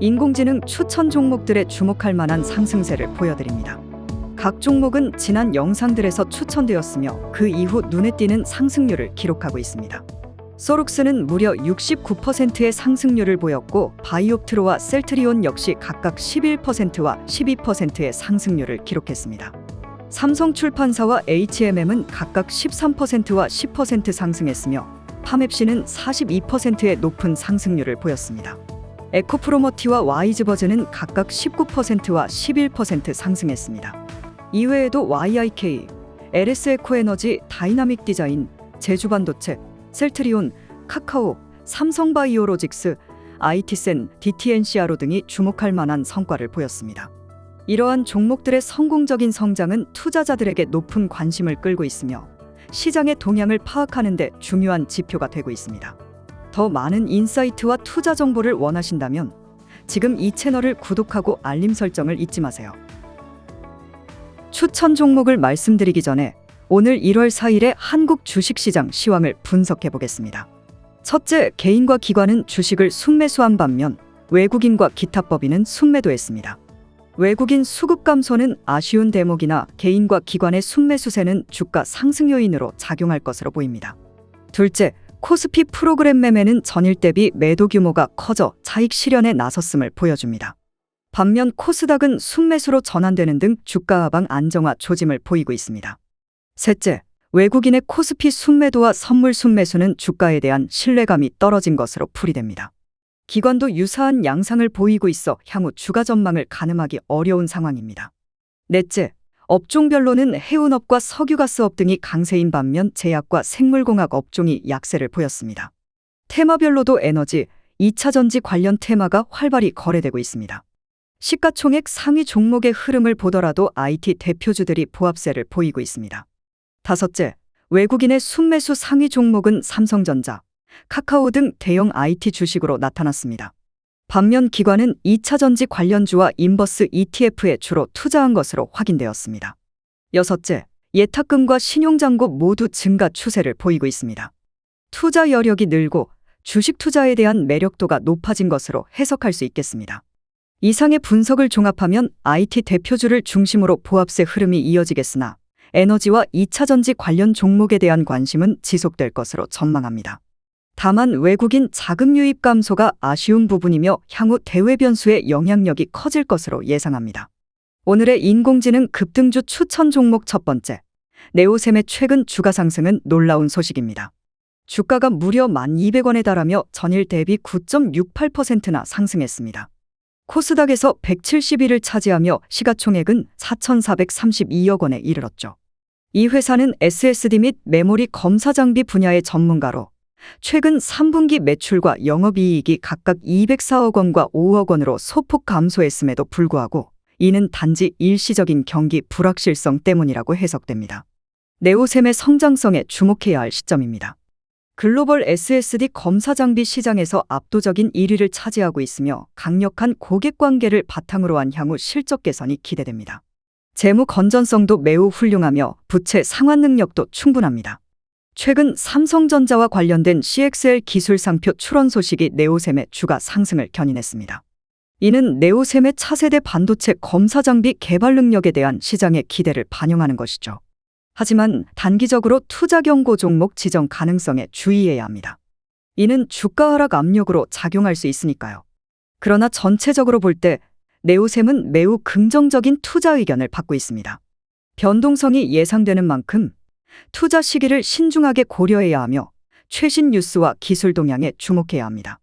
인공지능 추천 종목들의 주목할 만한 상승세를 보여드립니다. 각 종목은 지난 영상들에서 추천되었으며 그 이후 눈에 띄는 상승률을 기록하고 있습니다. 소룩스는 무려 69%의 상승률을 보였고 바이옵트로와 셀트리온 역시 각각 11%와 12%의 상승률을 기록했습니다. 삼성 출판사와 HMM은 각각 13%와 10% 상승했으며 파맵시는 42%의 높은 상승률을 보였습니다. 에코프로머티와 와이즈버즈는 각각 19%와 11% 상승했습니다. 이외에도 YIK, LS에코에너지, 다이나믹 디자인, 제주반도체, 셀트리온, 카카오, 삼성바이오로직스, IT센, DTNCRO 등이 주목할 만한 성과를 보였습니다. 이러한 종목들의 성공적인 성장은 투자자들에게 높은 관심을 끌고 있으며 시장의 동향을 파악하는 데 중요한 지표가 되고 있습니다. 더 많은 인사이트와 투자 정보를 원하신다면 지금 이 채널을 구독하고 알림 설정을 잊지 마세요. 추천 종목을 말씀드리기 전에 오늘 1월 4일의 한국 주식시장 시황을 분석해 보겠습니다. 첫째, 개인과 기관은 주식을 순매수한 반면 외국인과 기타 법인은 순매도했습니다. 외국인 수급 감소는 아쉬운 대목이나 개인과 기관의 순매수세는 주가 상승 요인으로 작용할 것으로 보입니다. 둘째, 코스피 프로그램 매매는 전일 대비 매도 규모가 커져 차익 실현에 나섰음을 보여줍니다. 반면 코스닥은 순매수로 전환되는 등 주가 하방 안정화 조짐을 보이고 있습니다. 셋째, 외국인의 코스피 순매도와 선물 순매수는 주가에 대한 신뢰감이 떨어진 것으로 풀이됩니다. 기관도 유사한 양상을 보이고 있어 향후 주가 전망을 가늠하기 어려운 상황입니다. 넷째, 업종별로는 해운업과 석유가스업 등이 강세인 반면 제약과 생물공학 업종이 약세를 보였습니다. 테마별로도 에너지, 2차 전지 관련 테마가 활발히 거래되고 있습니다. 시가총액 상위 종목의 흐름을 보더라도 IT 대표주들이 보합세를 보이고 있습니다. 다섯째, 외국인의 순매수 상위 종목은 삼성전자, 카카오 등 대형 IT 주식으로 나타났습니다. 반면 기관은 2차 전지 관련주와 인버스 ETF에 주로 투자한 것으로 확인되었습니다. 여섯째, 예탁금과 신용잔고 모두 증가 추세를 보이고 있습니다. 투자 여력이 늘고 주식 투자에 대한 매력도가 높아진 것으로 해석할 수 있겠습니다. 이상의 분석을 종합하면 IT 대표주를 중심으로 보합세 흐름이 이어지겠으나 에너지와 2차 전지 관련 종목에 대한 관심은 지속될 것으로 전망합니다. 다만 외국인 자금 유입 감소가 아쉬운 부분이며 향후 대외 변수의 영향력이 커질 것으로 예상합니다. 오늘의 인공지능 급등주 추천 종목 첫 번째. 네오셈의 최근 주가 상승은 놀라운 소식입니다. 주가가 무려 1,200원에 달하며 전일 대비 9.68%나 상승했습니다. 코스닥에서 170위를 차지하며 시가총액은 4,432억 원에 이르렀죠. 이 회사는 SSD 및 메모리 검사 장비 분야의 전문가로 최근 3분기 매출과 영업이익이 각각 204억 원과 5억 원으로 소폭 감소했음에도 불구하고 이는 단지 일시적인 경기 불확실성 때문이라고 해석됩니다. 네오셈의 성장성에 주목해야 할 시점입니다. 글로벌 SSD 검사 장비 시장에서 압도적인 1위를 차지하고 있으며 강력한 고객 관계를 바탕으로 한 향후 실적 개선이 기대됩니다. 재무 건전성도 매우 훌륭하며 부채 상환 능력도 충분합니다. 최근 삼성전자와 관련된 CXL 기술 상표 출원 소식이 네오셈의 주가 상승을 견인했습니다. 이는 네오셈의 차세대 반도체 검사 장비 개발 능력에 대한 시장의 기대를 반영하는 것이죠. 하지만 단기적으로 투자 경고 종목 지정 가능성에 주의해야 합니다. 이는 주가 하락 압력으로 작용할 수 있으니까요. 그러나 전체적으로 볼 때 네오셈은 매우 긍정적인 투자 의견을 받고 있습니다. 변동성이 예상되는 만큼 투자 시기를 신중하게 고려해야 하며 최신 뉴스와 기술 동향에 주목해야 합니다.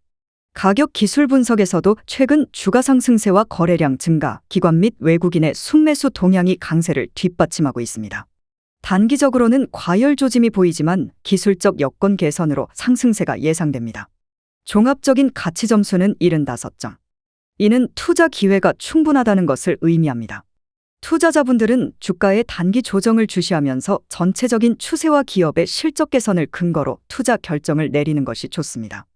가격 기술 분석에서도 최근 주가 상승세와 거래량 증가, 기관 및 외국인의 순매수 동향이 강세를 뒷받침하고 있습니다. 단기적으로는 과열 조짐이 보이지만 기술적 여건 개선으로 상승세가 예상됩니다. 종합적인 가치 점수는 75점. 이는 투자 기회가 충분하다는 것을 의미합니다. 투자자분들은 주가의 단기 조정을 주시하면서 전체적인 추세와 기업의 실적 개선을 근거로 투자 결정을 내리는 것이 좋습니다.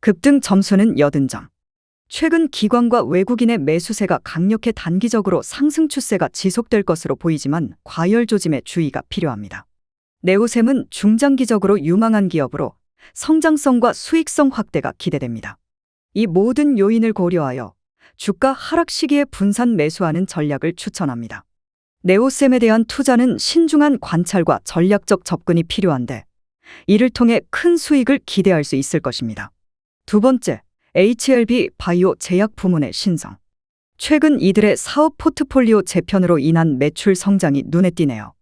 급등 점수는 80점. 최근 기관과 외국인의 매수세가 강력해 단기적으로 상승 추세가 지속될 것으로 보이지만 과열 조짐에 주의가 필요합니다. 네오셈은 중장기적으로 유망한 기업으로 성장성과 수익성 확대가 기대됩니다. 이 모든 요인을 고려하여 주가 하락 시기에 분산 매수하는 전략을 추천합니다. 네오셈에 대한 투자는 신중한 관찰과 전략적 접근이 필요한데 이를 통해 큰 수익을 기대할 수 있을 것입니다. 두 번째, HLB 바이오 제약 부문의 신성. 최근 이들의 사업 포트폴리오 재편으로 인한 매출 성장이 눈에 띄네요.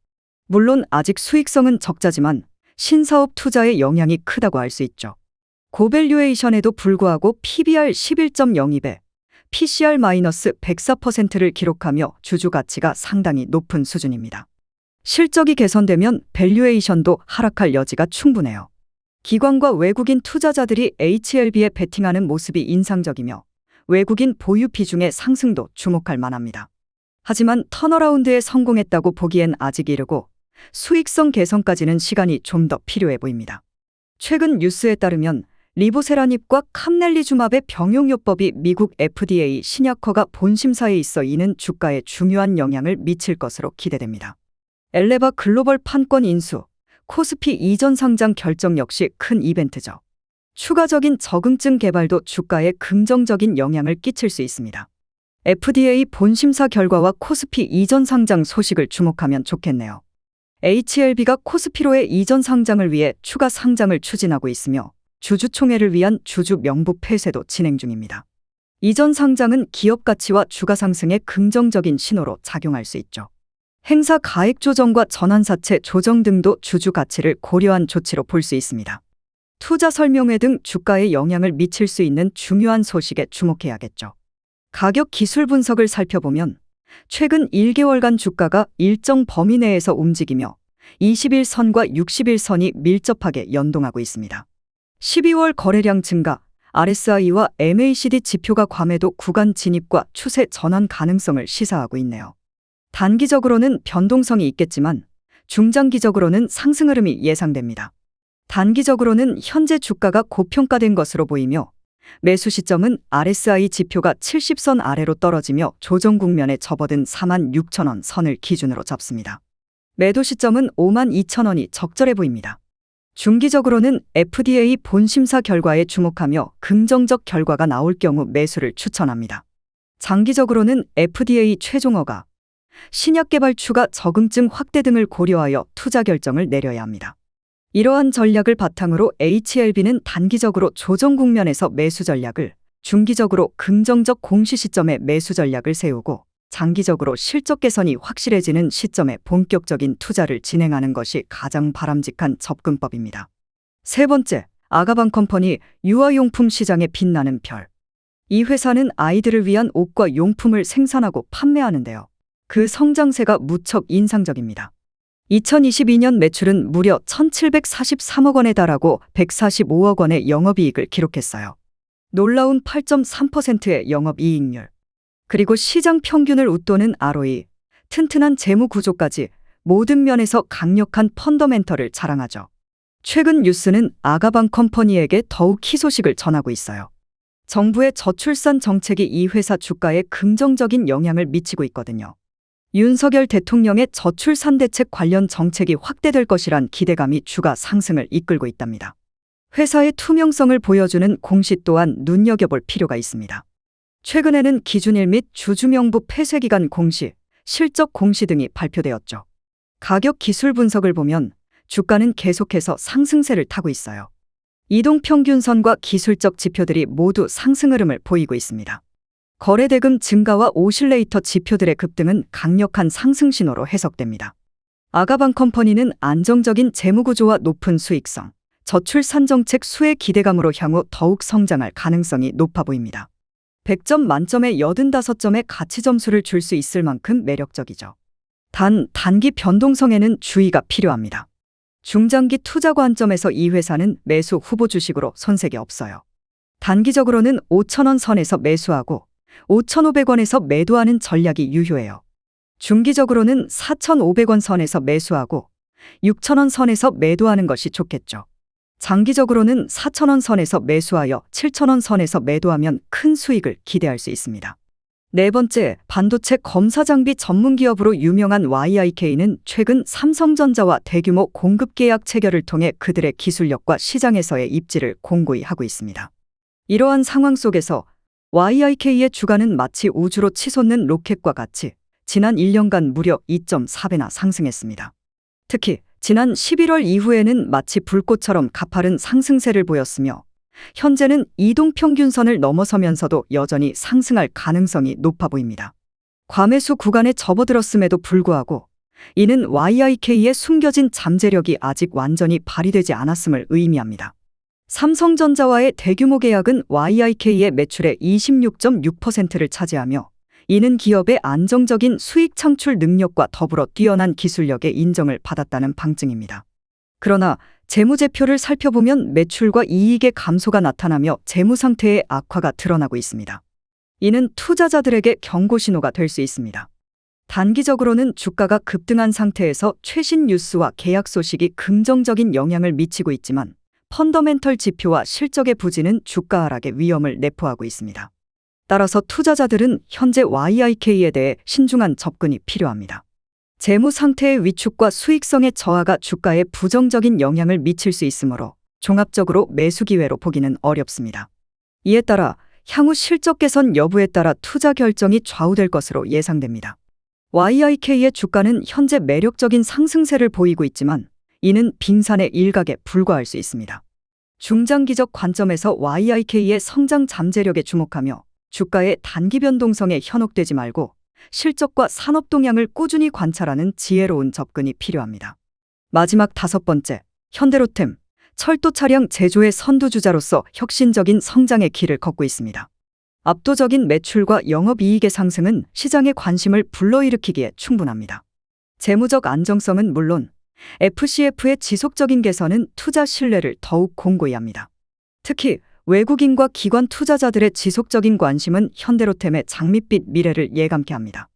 물론 아직 수익성은 적자지만 신사업 투자의 영향이 크다고 할 수 있죠. 고밸류에이션에도 불구하고 PBR 11.02배, PCR-104%를 기록하며 주주 가치가 상당히 높은 수준입니다. 실적이 개선되면 밸류에이션도 하락할 여지가 충분해요. 기관과 외국인 투자자들이 HLB에 베팅하는 모습이 인상적이며 외국인 보유 비중의 상승도 주목할 만합니다. 하지만 턴어라운드에 성공했다고 보기엔 아직 이르고 수익성 개선까지는 시간이 좀 더 필요해 보입니다. 최근 뉴스에 따르면 리보세라닙과 캄넬리주맙의 병용요법이 미국 FDA 신약허가 본심사에 있어 이는 주가에 중요한 영향을 미칠 것으로 기대됩니다. 엘레바 글로벌 판권 인수, 코스피 이전 상장 결정 역시 큰 이벤트죠. 추가적인 적응증 개발도 주가에 긍정적인 영향을 끼칠 수 있습니다. FDA 본심사 결과와 코스피 이전 상장 소식을 주목하면 좋겠네요. HLB가 코스피로의 이전 상장을 위해 추가 상장을 추진하고 있으며 주주총회를 위한 주주 명부 폐쇄도 진행 중입니다. 이전 상장은 기업 가치와 주가 상승에 긍정적인 신호로 작용할 수 있죠. 행사 가액 조정과 전환사채 조정 등도 주주 가치를 고려한 조치로 볼 수 있습니다. 투자 설명회 등 주가에 영향을 미칠 수 있는 중요한 소식에 주목해야겠죠. 가격 기술 분석을 살펴보면 최근 1개월간 주가가 일정 범위 내에서 움직이며 21선과 61선이 밀접하게 연동하고 있습니다. 12월 거래량 증가, RSI와 MACD 지표가 괌에도 구간 진입과 추세 전환 가능성을 시사하고 있네요. 단기적으로는 변동성이 있겠지만 중장기적으로는 상승 흐름이 예상됩니다. 단기적으로는 현재 주가가 고평가된 것으로 보이며 매수 시점은 RSI 지표가 70선 아래로 떨어지며 조정 국면에 접어든 4만 6천 원 선을 기준으로 잡습니다. 매도 시점은 5만 2천 원이 적절해 보입니다. 중기적으로는 FDA 본심사 결과에 주목하며 긍정적 결과가 나올 경우 매수를 추천합니다. 장기적으로는 FDA 최종허가, 신약 개발 추가 적응증 확대 등을 고려하여 투자 결정을 내려야 합니다. 이러한 전략을 바탕으로 HLB는 단기적으로 조정 국면에서 매수 전략을, 중기적으로 긍정적 공시 시점에 매수 전략을 세우고 장기적으로 실적 개선이 확실해지는 시점에 본격적인 투자를 진행하는 것이 가장 바람직한 접근법입니다. 세 번째, 아가방 컴퍼니 유아용품 시장에 빛나는 별. 이 회사는 아이들을 위한 옷과 용품을 생산하고 판매하는데요. 그 성장세가 무척 인상적입니다. 2022년 매출은 무려 1,743억 원에 달하고 145억 원의 영업이익을 기록했어요. 놀라운 8.3%의 영업이익률. 그리고 시장 평균을 웃도는 ROE, 튼튼한 재무 구조까지 모든 면에서 강력한 펀더멘털을 자랑하죠. 최근 뉴스는 아가방 컴퍼니에게 더욱 희소식을 전하고 있어요. 정부의 저출산 정책이 이 회사 주가에 긍정적인 영향을 미치고 있거든요. 윤석열 대통령의 저출산 대책 관련 정책이 확대될 것이란 기대감이 주가 상승을 이끌고 있답니다. 회사의 투명성을 보여주는 공시 또한 눈여겨볼 필요가 있습니다. 최근에는 기준일 및 주주명부 폐쇄기간 공시, 실적 공시 등이 발표되었죠. 가격 기술 분석을 보면 주가는 계속해서 상승세를 타고 있어요. 이동평균선과 기술적 지표들이 모두 상승 흐름을 보이고 있습니다. 거래대금 증가와 오실레이터 지표들의 급등은 강력한 상승 신호로 해석됩니다. 아가방 컴퍼니는 안정적인 재무구조와 높은 수익성, 저출산 정책 수혜 기대감으로 향후 더욱 성장할 가능성이 높아 보입니다. 100점 만점에 85점의 가치 점수를 줄 수 있을 만큼 매력적이죠. 단, 단기 변동성에는 주의가 필요합니다. 중장기 투자 관점에서 이 회사는 매수 후보 주식으로 손색이 없어요. 단기적으로는 5천원 선에서 매수하고 5,500원에서 매도하는 전략이 유효해요. 중기적으로는 4,500원 선에서 매수하고 6,000원 선에서 매도하는 것이 좋겠죠. 장기적으로는 4,000원 선에서 매수하여 7,000원 선에서 매도하면 큰 수익을 기대할 수 있습니다. 네 번째, 반도체 검사 장비 전문 기업으로 유명한 YIK는 최근 삼성전자와 대규모 공급 계약 체결을 통해 그들의 기술력과 시장에서의 입지를 공고히 하고 있습니다. 이러한 상황 속에서 YIK의 주가는 마치 우주로 치솟는 로켓과 같이 지난 1년간 무려 2.4배나 상승했습니다. 특히 지난 11월 이후에는 마치 불꽃처럼 가파른 상승세를 보였으며 현재는 이동 평균선을 넘어서면서도 여전히 상승할 가능성이 높아 보입니다. 과매수 구간에 접어들었음에도 불구하고 이는 YIK의 숨겨진 잠재력이 아직 완전히 발휘되지 않았음을 의미합니다. 삼성전자와의 대규모 계약은 YIK의 매출의 26.6%를 차지하며 이는 기업의 안정적인 수익 창출 능력과 더불어 뛰어난 기술력의 인정을 받았다는 방증입니다. 그러나 재무제표를 살펴보면 매출과 이익의 감소가 나타나며 재무 상태의 악화가 드러나고 있습니다. 이는 투자자들에게 경고 신호가 될 수 있습니다. 단기적으로는 주가가 급등한 상태에서 최신 뉴스와 계약 소식이 긍정적인 영향을 미치고 있지만 펀더멘털 지표와 실적의 부진은 주가 하락의 위험을 내포하고 있습니다. 따라서 투자자들은 현재 YIK에 대해 신중한 접근이 필요합니다. 재무 상태의 위축과 수익성의 저하가 주가에 부정적인 영향을 미칠 수 있으므로 종합적으로 매수 기회로 보기는 어렵습니다. 이에 따라 향후 실적 개선 여부에 따라 투자 결정이 좌우될 것으로 예상됩니다. YIK의 주가는 현재 매력적인 상승세를 보이고 있지만 이는 빙산의 일각에 불과할 수 있습니다. 중장기적 관점에서 YIK의 성장 잠재력에 주목하며 주가의 단기 변동성에 현혹되지 말고 실적과 산업 동향을 꾸준히 관찰하는 지혜로운 접근이 필요합니다. 마지막 다섯 번째, 현대로템, 철도 차량 제조의 선두주자로서 혁신적인 성장의 길을 걷고 있습니다. 압도적인 매출과 영업이익의 상승은 시장의 관심을 불러일으키기에 충분합니다. 재무적 안정성은 물론 FCF의 지속적인 개선은 투자 신뢰를 더욱 공고히 합니다. 특히 외국인과 기관 투자자들의 지속적인 관심은 현대로템의 장밋빛 미래를 예감케 합니다.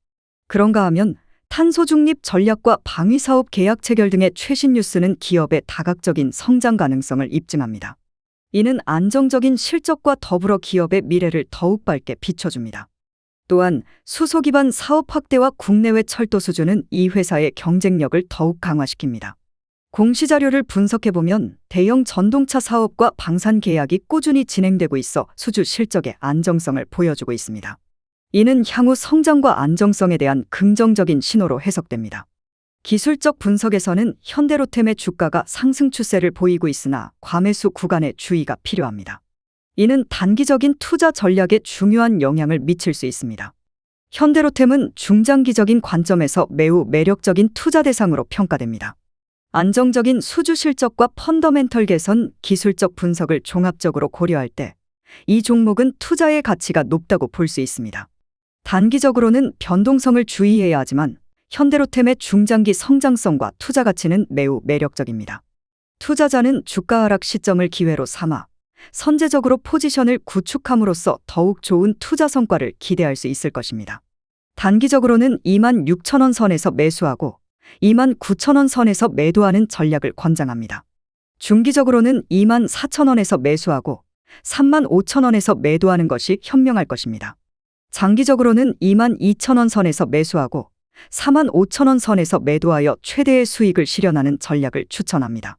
그런가 하면 탄소 중립 전략과 방위 사업 계약 체결 등의 최신 뉴스는 기업의 다각적인 성장 가능성을 입증합니다. 이는 안정적인 실적과 더불어 기업의 미래를 더욱 밝게 비춰줍니다. 또한 수소 기반 사업 확대와 국내외 철도 수주는 이 회사의 경쟁력을 더욱 강화시킵니다. 공시자료를 분석해보면 대형 전동차 사업과 방산 계약이 꾸준히 진행되고 있어 수주 실적의 안정성을 보여주고 있습니다. 이는 향후 성장과 안정성에 대한 긍정적인 신호로 해석됩니다. 기술적 분석에서는 현대로템의 주가가 상승 추세를 보이고 있으나 과매수 구간에 주의가 필요합니다. 이는 단기적인 투자 전략에 중요한 영향을 미칠 수 있습니다. 현대로템은 중장기적인 관점에서 매우 매력적인 투자 대상으로 평가됩니다. 안정적인 수주 실적과 펀더멘털 개선, 기술적 분석을 종합적으로 고려할 때 이 종목은 투자의 가치가 높다고 볼 수 있습니다. 단기적으로는 변동성을 주의해야 하지만 현대로템의 중장기 성장성과 투자 가치는 매우 매력적입니다. 투자자는 주가 하락 시점을 기회로 삼아 선제적으로 포지션을 구축함으로써 더욱 좋은 투자 성과를 기대할 수 있을 것입니다. 단기적으로는 2만 6천 원 선에서 매수하고 2만 9천 원 선에서 매도하는 전략을 권장합니다. 중기적으로는 2만 4천 원에서 매수하고 3만 5천 원에서 매도하는 것이 현명할 것입니다. 장기적으로는 2만 2천 원 선에서 매수하고 4만 5천 원 선에서 매도하여 최대의 수익을 실현하는 전략을 추천합니다.